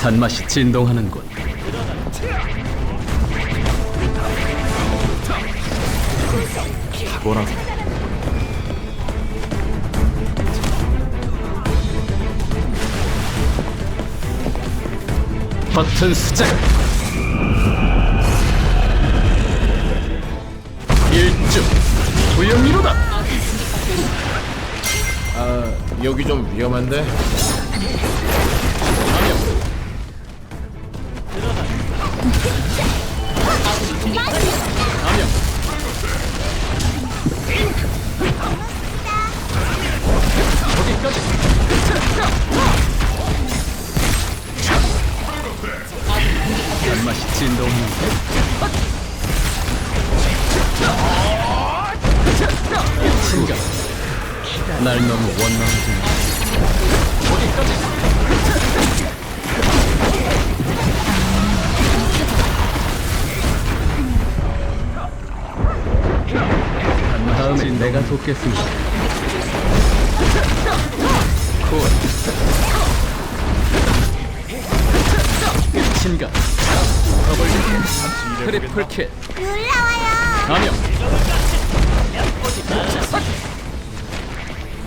단맛이 진동하는군. 뭐라 버튼 수작. 일주 부영이로다. 아 여기 좀 위험한데. 단맛이 진동하 날 너무 원망하지 마. 다음에 내가 돕겠습니다. 콜. 친가. 더블 트리플 킬. 놀라워요. 암영.